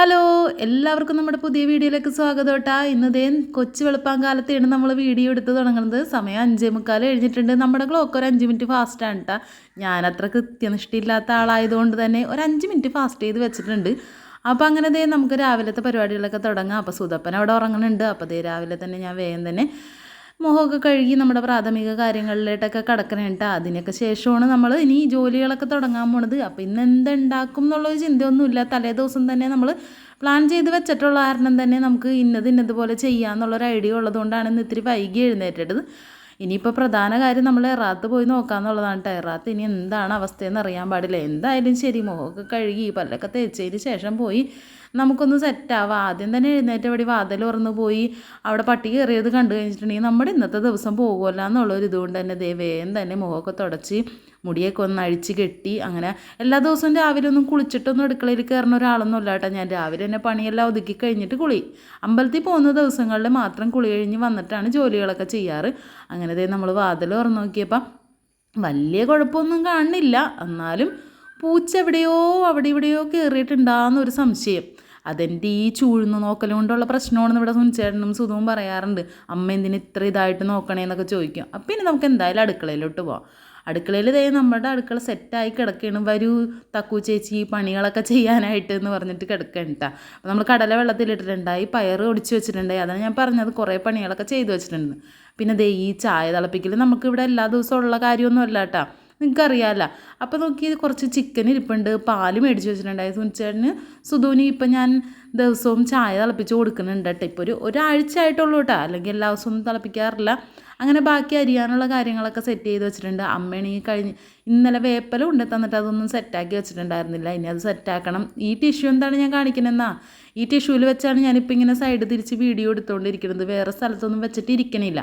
Hello എല്ലാവർക്കും നമ്മുടെ പുതിയ വീഡിയോയിലേക്ക് സ്വാഗതം കേട്ടാ ഇന്നതേ കൊച്ചു വെളുപ്പാങ്കാലത്തെയാണ് നമ്മൾ വീഡിയോ എടുത്ത് തുടങ്ങുന്നത്. സമയം അഞ്ചേ മുക്കാൽ കഴിഞ്ഞിട്ടുണ്ട്. നമ്മുടെ ക്ലോക്ക് ഒരു അഞ്ച് മിനിറ്റ് ഫാസ്റ്റാണ് ഞാൻ ഞാനത്ര കൃത്യനിഷ്ഠയില്ലാത്ത ആളായതുകൊണ്ട് തന്നെ ഒരു അഞ്ച് മിനിറ്റ് ഫാസ്റ്റ് ചെയ്ത് വെച്ചിട്ടുണ്ട്. അപ്പോൾ അങ്ങനെ ദേ നമുക്ക് രാവിലത്തെ പരിപാടികളൊക്കെ തുടങ്ങാം. അപ്പോൾ സുതപ്പൻ അവിടെ ഉറങ്ങുന്നുണ്ട്. അപ്പോൾ ദേ രാവിലെ തന്നെ ഞാൻ വേഗം തന്നെ മുഖമൊക്കെ കഴുകി നമ്മുടെ പ്രാഥമിക കാര്യങ്ങളിലോട്ടൊക്കെ കിടക്കണേട്ടാ. അതിനൊക്കെ ശേഷമാണ് നമ്മൾ ഇനി ജോലികളൊക്കെ തുടങ്ങാൻ പോണത്. അപ്പോൾ ഇന്ന് എന്തുണ്ടാക്കും എന്നുള്ളൊരു ചിന്തയൊന്നുമില്ല. തലേ ദിവസം തന്നെ നമ്മൾ പ്ലാൻ ചെയ്ത് വെച്ചിട്ടുള്ള കാരണം തന്നെ നമുക്ക് ഇന്നത് ഇന്നതുപോലെ ചെയ്യാമെന്നുള്ളൊരു ഐഡിയ ഉള്ളതുകൊണ്ടാണ് ഇന്ന് ഇത്തിരി വൈകി എഴുന്നേറ്റത് ഇനിയിപ്പോൾ പ്രധാന കാര്യം നമ്മൾ എറാത്ത് പോയി നോക്കാമെന്നുള്ളതാണ് കേട്ടോ എറാത്ത് ഇനി എന്താണ് അവസ്ഥയെന്ന് അറിയാൻ പാടില്ല. എന്തായാലും ശരി മുഖമൊക്കെ കഴുകി പല്ലൊക്കെ തേച്ചതിന് ശേഷം പോയി നമുക്കൊന്ന് സെറ്റാവാം ആദ്യം തന്നെ എഴുന്നേറ്റ അവിടെ വാതിൽ ഉറന്നു പോയി. അവിടെ പട്ടി കയറിയത് കണ്ടു കഴിഞ്ഞിട്ടുണ്ടെങ്കിൽ നമ്മുടെ ഇന്നത്തെ ദിവസം പോകുമല്ലോ എന്നുള്ളൊരു ഇതുകൊണ്ട് തന്നെ ദേ വേഗം തന്നെ മുഖമൊക്കെ തുടച്ച് മുടിയൊക്കെ ഒന്ന് അഴിച്ച് കെട്ടി അങ്ങനെ എല്ലാ ദിവസവും രാവിലെ ഒന്നും കുളിച്ചിട്ടൊന്നും അടുക്കളയിൽ കയറുന്ന ഒരാളൊന്നും ഇല്ല കേട്ടോ. ഞാൻ രാവിലെ തന്നെ പണിയെല്ലാം ഒതുക്കി കഴിഞ്ഞിട്ട് കുളി. അമ്പലത്തിൽ പോകുന്ന ദിവസങ്ങളിൽ മാത്രം കുളി കഴിഞ്ഞ് വന്നിട്ടാണ് ജോലികളൊക്കെ ചെയ്യാറ്. അങ്ങനെ നമ്മൾ വാതിൽ തുറന്ന് നോക്കിയപ്പം വലിയ കുഴപ്പമൊന്നും കാണുന്നില്ല എന്നാലും പൂച്ച എവിടെയോ അവിടെ ഇവിടെയോ കയറിയിട്ടുണ്ടാകുന്നൊരു സംശയം. അതെന്റെ ഈ ചൂഴ്ന്ന് നോക്കൽ കൊണ്ടുള്ള പ്രശ്നമാണെന്ന് ഇവിടെ സുനിച്ചേട്ടനും സുധവും പറയാറുണ്ട്. അമ്മ എന്തിന് ഇത്ര ഇതായിട്ട് നോക്കണേന്നൊക്കെ ചോദിക്കും. അപ്പം പിന്നെ നമുക്ക് എന്തായാലും അടുക്കളയിലോട്ട് പോവാം. അടുക്കളയിൽ ദേ നമ്മുടെ അടുക്കള സെറ്റായി കിടക്കുകയാണ് വരൂ തക്കു ചേച്ചി പണികളൊക്കെ ചെയ്യാനായിട്ട് എന്ന് പറഞ്ഞിട്ട് കിടക്കുകയാണ് കേട്ടോ നമ്മൾ കടല വെള്ളത്തിലിട്ടിട്ടുണ്ടായി പയർ ഒടിച്ച് വെച്ചിട്ടുണ്ടായി അതാണ് ഞാൻ പറഞ്ഞത്. കുറേ പണികളൊക്കെ ചെയ്തു വെച്ചിട്ടുണ്ട്. പിന്നെ ദേ ഈ ചായ തിളപ്പിക്കൽ നമുക്കിവിടെ എല്ലാ ദിവസവും ഉള്ള കാര്യമൊന്നുമല്ല കേട്ടോ നിങ്ങൾക്കറിയാമല്ല അപ്പോൾ നോക്കി കുറച്ച് ചിക്കൻ ഇരിപ്പുണ്ട്. പാൽ മേടിച്ച് വെച്ചിട്ടുണ്ടായി. സുനിച്ചേട്ടന് സുധുവിന് ഇപ്പം ഞാൻ ദിവസവും ചായ തിളപ്പിച്ച് കൊടുക്കുന്നുണ്ട് കേട്ടോ. ഇപ്പോൾ ഒരു ഒരാഴ്ച ആയിട്ടുള്ളൂ കേട്ടോ. അല്ലെങ്കിൽ എല്ലാ ദിവസവും തിളപ്പിക്കാറില്ല. അങ്ങനെ ബാക്കി അരിയാനുള്ള കാര്യങ്ങളൊക്കെ സെറ്റ് ചെയ്ത് വെച്ചിട്ടുണ്ട്. അമ്മയാണെങ്കിൽ കഴിഞ്ഞ് ഇന്നലെ വേപ്പല ഉണ്ട് തന്നിട്ട് അതൊന്നും സെറ്റാക്കി വെച്ചിട്ടുണ്ടായിരുന്നില്ല. ഇനി അത് സെറ്റാക്കണം ഈ ടിഷ്യൂ എന്താണ് ഞാൻ കാണിക്കണമെന്നാ ഈ ടിഷ്യൂവിൽ വെച്ചാണ് ഞാനിപ്പോൾ ഇങ്ങനെ സൈഡ് തിരിച്ച് വീഡിയോ എടുത്തുകൊണ്ടിരിക്കുന്നത് വേറെ സ്ഥലത്തൊന്നും വെച്ചിട്ട് ഇരിക്കണില്ല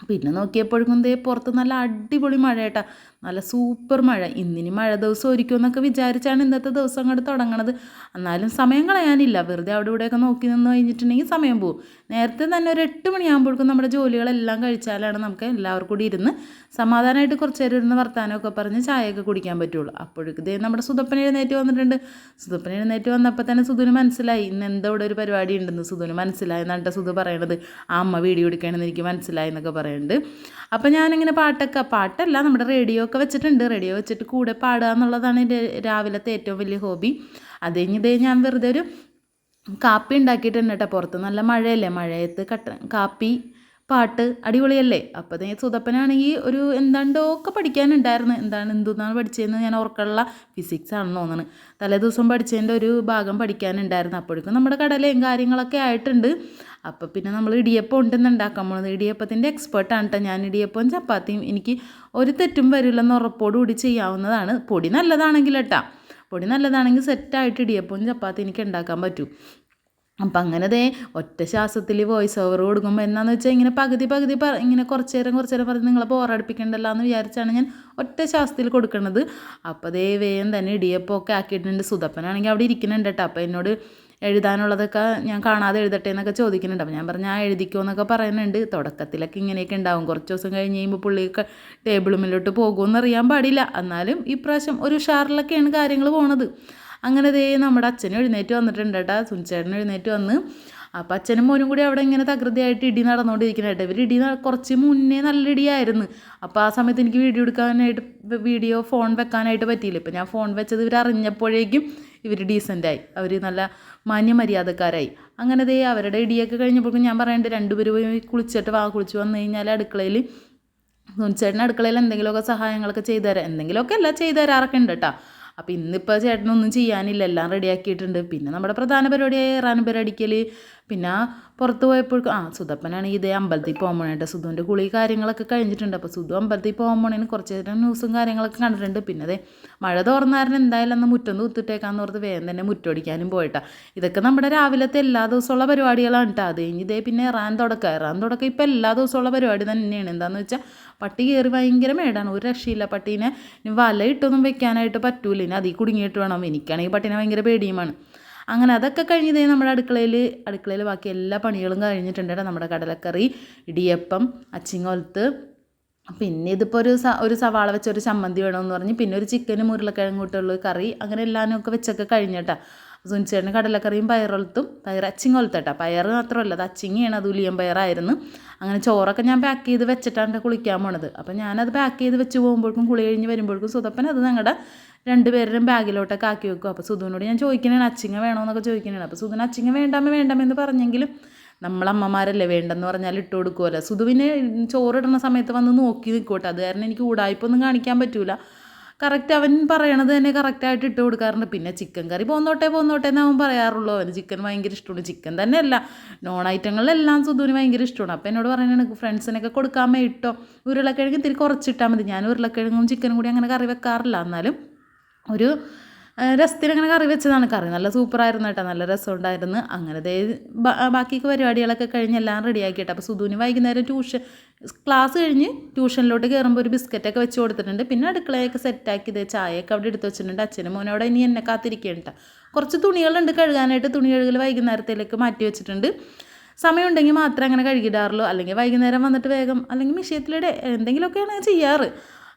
പിന്നെ നോക്കിയപ്പോഴേക്കും ദേ പുറത്ത് നല്ല അടിപൊളി മഴ കേട്ടാ നല്ല സൂപ്പർ മഴ. ഇന്നിനി മഴ ദിവസം ഒരിക്കും എന്നൊക്കെ വിചാരിച്ചാണ് ഇന്നത്തെ ദിവസം അങ്ങോട്ട് തുടങ്ങണത്. എന്നാലും സമയം കളയാനില്ല. വെറുതെ അവിടെ ഇവിടെയൊക്കെ നോക്കി നിന്ന് കഴിഞ്ഞിട്ടുണ്ടെങ്കിൽ സമയം പോകും നേരത്തെ തന്നെ ഒരു എട്ട് മണിയാകുമ്പോഴേക്കും നമ്മുടെ ജോലികളെല്ലാം കഴിച്ചാലാണ് നമുക്ക് എല്ലാവർക്കും കൂടി ഇരുന്ന് സമാധാനമായിട്ട് കുറച്ച് നേരം ഇരുന്ന് വർത്താനമൊക്കെ പറഞ്ഞ് ചായയൊക്കെ കുടിക്കാൻ പറ്റുള്ളൂ. അപ്പോഴേക്കും ദേ നമ്മുടെ സുതപ്പൻ എഴുന്നേറ്റ് വന്നിട്ടുണ്ട്. സുതപ്പൻ എഴുന്നേറ്റ് വന്നപ്പോൾ തന്നെ സുധുന് മനസ്സിലായി. ഇന്ന് എന്താ ഇവിടെ ഒരു പരിപാടി ഉണ്ടെന്ന് സുധുന് മനസ്സിലായി എന്നിട്ട് സുധു പറയണത്. ആ അമ്മ വീഡിയോ എടുക്കണമെന്ന് എനിക്ക് മനസ്സിലായി എന്നൊക്കെ പറയുന്നുണ്ട്. അപ്പോൾ ഞാനിങ്ങനെ പാട്ടൊക്കെ പാട്ടല്ല നമ്മുടെ റേഡിയോ ഒക്കെ വെച്ചിട്ടുണ്ട്. റേഡിയോ വെച്ചിട്ട് കൂടെ പാടുക എന്നുള്ളതാണ് എന്റെ രാവിലത്തെ ഏറ്റവും വലിയ ഹോബി. അത് കഴിഞ്ഞിതേ ഞാൻ വെറുതെ ഒരു കാപ്പി ഉണ്ടാക്കിയിട്ടുണ്ട് കേട്ടോ. പുറത്ത് നല്ല മഴയല്ലേ? മഴയത്ത് കട്ട കാപ്പി പാട്ട് അടിപൊളിയല്ലേ? അപ്പോൾ ഈ സുതപ്പനാണെങ്കിൽ ഒരു എന്താണ്ടോ ഒക്കെ പഠിക്കാനുണ്ടായിരുന്നു? എന്താണ് എന്തുന്നാണ് പഠിച്ചതെന്ന് ഞാൻ ഓർക്കുള്ള ഫിസിക്സ് ആണെന്ന് തോന്നുന്നത് തലേ ദിവസം പഠിച്ചതിന്റെ ഒരു ഭാഗം പഠിക്കാനുണ്ടായിരുന്നു. അപ്പോഴേക്കും നമ്മുടെ കടലയും കാര്യങ്ങളൊക്കെ ആയിട്ടുണ്ട്. അപ്പോൾ പിന്നെ നമ്മൾ ഇടിയപ്പം ഉണ്ടെന്ന് ഉണ്ടാക്കാൻ പോകുന്നത് ഇടിയപ്പത്തിന്റെ എക്സ്പേർട്ടാണ് കേട്ടോ ഞാൻ. ഇടിയപ്പവും ചപ്പാത്തിയും എനിക്ക് ഒരു തെറ്റും വരില്ലെന്ന് ഉറപ്പോടുകൂടി ചെയ്യാവുന്നതാണ്. പൊടി നല്ലതാണെങ്കിൽ കേട്ടോ പൊടി നല്ലതാണെങ്കിൽ സെറ്റായിട്ട് ഇടിയപ്പവും ചപ്പാത്തി എനിക്ക് ഉണ്ടാക്കാൻ പറ്റും. അപ്പം അങ്ങനെ ദേ ഒറ്റ ശ്വാസത്തിൽ വോയിസ് ഓവർ കൊടുക്കുമ്പോൾ എന്നാന്ന് വെച്ചാൽ ഇങ്ങനെ പകുതി പകുതി പറ ഇങ്ങനെ കുറച്ച് നേരം കുറച്ച് നേരം പറഞ്ഞ് നിങ്ങളെ ബോറടിപ്പിക്കണ്ടല്ലോ എന്ന് വിചാരിച്ചാണ് ഞാൻ ഒറ്റ ശ്വാസത്തിൽ കൊടുക്കുന്നത് അപ്പോൾ ദേ വേഗം തന്നെ ഇടിയപ്പമൊക്കെ ആക്കിയിട്ടുണ്ട്. സുതപ്പനാണെങ്കിൽ അവിടെ ഇരിക്കുന്നുണ്ട് കേട്ടോ. അപ്പോൾ എന്നോട് എഴുതാനുള്ളതൊക്കെ ഞാൻ കാണാതെ എഴുതട്ടെ എന്നൊക്കെ ചോദിക്കുന്നുണ്ട്. അപ്പോൾ ഞാൻ പറഞ്ഞു ആ എഴുതിക്കോ എന്നൊക്കെ പറയുന്നുണ്ട്. തുടക്കത്തിലൊക്കെ ഇങ്ങനെയൊക്കെ ഉണ്ടാവും. കുറച്ച് ദിവസം കഴിഞ്ഞ് കഴിയുമ്പോൾ പുള്ളിയൊക്കെ ടേബിൾ പോകുമെന്ന് അറിയാൻ പാടില്ല. എന്നാലും ഇപ്രാവശ്യം ഒരു ഉഷാറിലൊക്കെയാണ് കാര്യങ്ങൾ പോണത്. അങ്ങനെ ദേ നമ്മുടെ അച്ഛനും എഴുന്നേറ്റ് വന്നിട്ടുണ്ട് കേട്ടോ സുനിച്ചേട്ടൻ എഴുന്നേറ്റ് വന്ന്. അപ്പം അച്ഛനും മോനും കൂടി അവിടെ ഇങ്ങനെ തകൃതിയായിട്ട് ഇടി നടന്നുകൊണ്ടിരിക്കുന്നുണ്ട് ഇവർ ഇടി കുറച്ച് മുന്നേ നല്ല ഇടിയായിരുന്നു. അപ്പോൾ ആ സമയത്ത് എനിക്ക് വീഡിയോ എടുക്കാനായിട്ട് വീഡിയോ ഫോൺ വെക്കാനായിട്ട് പറ്റിയില്ല. ഇപ്പം ഞാൻ ഫോൺ വെച്ചത് ഇവർ അറിഞ്ഞപ്പോഴേക്കും ഇവർ ഡീസന്റായി അവർ നല്ല മാന്യമര്യാദക്കാരായി അങ്ങനെ ദേ അവരുടെ ഇടിയൊക്കെ കഴിഞ്ഞപ്പോഴേക്കും ഞാൻ പറയേണ്ടത് രണ്ടുപേരും കുളിച്ചിട്ട് വാ കുളിച്ച് വന്നു കഴിഞ്ഞാൽ അടുക്കളയിൽ ചേട്ടൻ അടുക്കളയിൽ എന്തെങ്കിലുമൊക്കെ സഹായങ്ങളൊക്കെ ചെയ്തു തരാം. എന്തെങ്കിലുമൊക്കെ അല്ല ചെയ്തു തരാറൊക്കെ ഉണ്ട് കേട്ടോ അപ്പോൾ ഇന്നിപ്പോൾ ചേട്ടനൊന്നും ചെയ്യാനില്ല എല്ലാം റെഡിയാക്കിയിട്ടുണ്ട് പിന്നെ നമ്മുടെ പ്രധാന പരിപാടിയായ പരിപാടിക്കൽ പിന്നെ പുറത്ത് പോയപ്പോൾ ആ സുധപ്പനാണ് ഇതേ അമ്പലത്തിൽ പോകാൻ സുധുവിന്റെ കുളി കാര്യങ്ങളൊക്കെ കഴിഞ്ഞിട്ടുണ്ട്. അപ്പോൾ സുധു അമ്പലത്തിൽ പോകാൻ കുറച്ച് നേരം ന്യൂസും കാര്യങ്ങളൊക്കെ കണ്ടിട്ടുണ്ട്. പിന്നെ അതെ മഴ തോർന്നായിരുന്നു എന്തായാലും അന്ന് മുറ്റം തൂത്തിട്ടേക്കാന്ന് ഓർത്ത് വേഗം തന്നെ മുറ്റോടിക്കാനും പോയിട്ടാ. ഇതൊക്കെ നമ്മുടെ രാവിലത്തെ എല്ലാ ദിവസമുള്ള പരിപാടികളാണ് കേട്ടോ. അത് കഴിഞ്ഞ് ഇതേ പിന്നെ ഇറാൻ തുടക്കം. ഇറാൻ തുടക്കം ഇപ്പോൾ എല്ലാ ദിവസമുള്ള പരിപാടി തന്നെയാണ്. എന്താണെന്ന് വെച്ചാൽ പട്ടി കയറി ഭയങ്കര മേടാണ്. ഒരു രക്ഷയില്ല പട്ടീനെ. വല ഇട്ടൊന്നും വെക്കാനായിട്ട് പറ്റൂല. ഇനി അതിൽ കുടുങ്ങിയിട്ട് വേണം. എനിക്കാണെങ്കിൽ പട്ടീനെ ഭയങ്കര പേടിയുമാണ്. അങ്ങനെ അതൊക്കെ കഴിഞ്ഞതേ നമ്മുടെ അടുക്കളയിൽ അടുക്കളയിൽ ബാക്കി എല്ലാ പണികളും കഴിഞ്ഞിട്ടുണ്ട് നമ്മുടെ കടലക്കറി ഇടിയപ്പം അച്ചിങ്ങോലത്ത്. പിന്നെ ഇതിപ്പോൾ ഒരു ഒരു സവാള വെച്ച ഒരു ചമ്മന്തി വേണമെന്ന് പറഞ്ഞ് പിന്നെ ഒരു ചിക്കനും ഉരുളക്കിഴങ്ങ് കൂട്ടുള്ള കറി അങ്ങനെ എല്ലാനും ഒക്കെ വെച്ചൊക്കെ കഴിഞ്ഞിട്ടാ സുനിച്ചേട്ടന് കടലക്കറിയും പയറൊലത്തും പയർ അച്ചിങ് ഒലത്തട്ടാ പയർ മാത്രമല്ല അത് അച്ചിങ്ങയാണ് അത് ഉലിയം പയറായിരുന്നു. അങ്ങനെ ചോറൊക്കെ ഞാൻ പാക്ക് ചെയ്ത് വെച്ചിട്ടാണ് കുളിക്കാൻ പോണത്. അപ്പം ഞാനത് പാക്ക് ചെയ്ത് വെച്ച് പോകുമ്പോഴേക്കും കുളി കഴിഞ്ഞ് വരുമ്പോഴേക്കും സുതപ്പൻ അത് ഞങ്ങളുടെ രണ്ടുപേരുടെയും ബാഗിലോട്ടൊക്കെ ആക്കി വെക്കും. അപ്പോൾ സുധുവിനോട് ഞാൻ ചോദിക്കണേ അച്ചിങ്ങ വേണമെന്നൊക്കെ ചോദിക്കണേ. അപ്പോൾ സുധുവിന് അച്ചിങ്ങ വേണ്ടാമേ വേണ്ടാമെന്ന് പറഞ്ഞെങ്കിലും നമ്മളമ്മമാരല്ലേ വേണ്ടെന്ന് പറഞ്ഞാൽ ഇട്ട് കൊടുക്കുമല്ലോ സുധുവിന് ചോറിടുന്ന സമയത്ത് വന്ന് നോക്കി നിൽക്കോട്ടെ അത് കാരണം എനിക്ക് ഉടായ്പൊന്നും കാണിക്കാൻ പറ്റൂല. കറക്റ്റ് അവൻ പറയണത് തന്നെ കറക്റ്റായിട്ട് ഇട്ട് കൊടുക്കാറുണ്ട്. പിന്നെ ചിക്കൻ കറി പോന്നോട്ടെ പോന്നോട്ടെ എന്ന് അവൻ പറയാറുള്ളൂ. അവന് ചിക്കൻ ഭയങ്കര ഇഷ്ടമാണ്. ചിക്കൻ തന്നെയല്ല. നോൺ ഐറ്റങ്ങളിലെല്ലാം സുധുവിന് ഭയങ്കര ഇഷ്ടമാണ്. അപ്പോൾ എന്നോട് പറയുന്നത് ഫ്രണ്ട്സിനൊക്കെ കൊടുക്കാമേ ഇട്ടോ ഉരുളക്കിഴങ്ങ് ഇത്തിരി കുറച്ചിട്ടാൽ മതി. ഞാൻ ഉരുളക്കിഴങ്ങും ചിക്കനും കൂടി അങ്ങനെ കറി വെക്കാറില്ല. എന്നാലും ഒരു രസത്തിന് അങ്ങനെ കറി വെച്ചതാണ് കറി. നല്ല സൂപ്പറായിരുന്നു കേട്ടോ. നല്ല രസമുണ്ടായിരുന്നു. അങ്ങനെ ദേ ബാ- ബാക്കിയൊക്കെ പരിപാടികളൊക്കെ കഴിഞ്ഞ് എല്ലാം റെഡിയാക്കിയിട്ട്. അപ്പോൾ സുധുവിന് വൈകുന്നേരം ട്യൂഷൻ ക്ലാസ് കഴിഞ്ഞ് ട്യൂഷനിലോട്ട് കയറുമ്പോൾ ഒരു ബിസ്ക്കറ്റൊക്കെ വെച്ച് കൊടുത്തിട്ടുണ്ട്. പിന്നെ അടുക്കളയൊക്കെ സെറ്റാക്കി ഇതേ ചായയൊക്കെ അവിടെ എടുത്ത് വെച്ചിട്ടുണ്ട്. അച്ഛനും മോനും അവിടെ ഇനി എന്നെ കാത്തിരിക്കേണ്ട കുറച്ച് തുണികളുണ്ട് കഴുകാനായിട്ട് തുണി കഴുകൽ വൈകുന്നേരത്തേക്ക് മാറ്റി വെച്ചിട്ടുണ്ട്. സമയമുണ്ടെങ്കിൽ മാത്രമേ അങ്ങനെ കഴുകിടാറുള്ളൂ. അല്ലെങ്കിൽ വൈകുന്നേരം വന്നിട്ട് വേഗം അല്ലെങ്കിൽ മിഷ്യത്തിലിടെ എന്തെങ്കിലുമൊക്കെയാണ് ചെയ്യാറ്.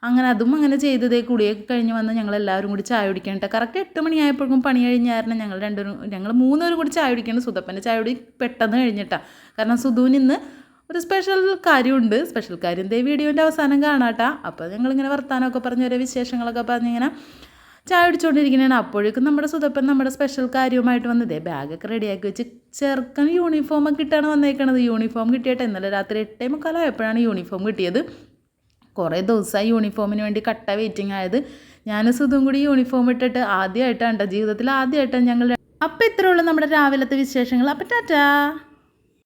അങ്ങനെ അതും അങ്ങനെ ചെയ്തതേ കുളിയൊക്കെ കഴിഞ്ഞ് വന്ന് ഞങ്ങൾ എല്ലാവരും കൂടി ചായ കുടിക്കാനിട്ട് കറക്റ്റ് എട്ട് മണിയായപ്പോഴേക്കും പണി കഴിഞ്ഞായിരുന്നു ഞങ്ങൾ രണ്ടുപേരും ഞങ്ങൾ മൂന്നുപേരും കൂടി ചായ കുടിക്കണം സുധപ്പന്റെ ചായ കുടി പെട്ടെന്ന് കഴിഞ്ഞിട്ടാണ് കാരണം സുധുവിന് ഇന്ന് ഒരു സ്പെഷ്യൽ കാര്യമുണ്ട്. സ്പെഷ്യൽ കാര്യം ദേ വീഡിയോന്റെ അവസാനം കാണാട്ടാ. അപ്പോൾ ഞങ്ങളിങ്ങനെ വർത്താനമൊക്കെ പറഞ്ഞ് ഓരോ വിശേഷങ്ങളൊക്കെ പറഞ്ഞിങ്ങനെ ചായ അടിച്ചുകൊണ്ടിരിക്കുന്നതാണ് അപ്പോഴേക്കും നമ്മുടെ സുതപ്പൻ നമ്മുടെ സ്പെഷ്യൽ കാര്യവുമായിട്ട് വന്നത് ബാഗൊക്കെ റെഡിയാക്കി വെച്ച് ചെറുക്കൻ യൂണിഫോമൊക്കെ ഇട്ടാണ് വന്നേക്കണത്. യൂണിഫോം കിട്ടിയിട്ട്. ഇന്നലെ രാത്രി എട്ടേ മുക്കാലായപ്പോഴാണ് യൂണിഫോം കിട്ടിയത്. കുറേ ദിവസമായി യൂണിഫോമിന് വേണ്ടി കട്ട വെയിറ്റിംഗ് ആയത്. ഞാൻ സുധും കൂടി യൂണിഫോം ഇട്ടിട്ട് ആദ്യമായിട്ടാണ് കേട്ടോ ജീവിതത്തിൽ ആദ്യമായിട്ടാണ് ഞങ്ങൾ അപ്പം ഇത്രയുള്ള നമ്മുടെ രാവിലത്തെ വിശേഷങ്ങൾ. അപ്പം ടാറ്റാ.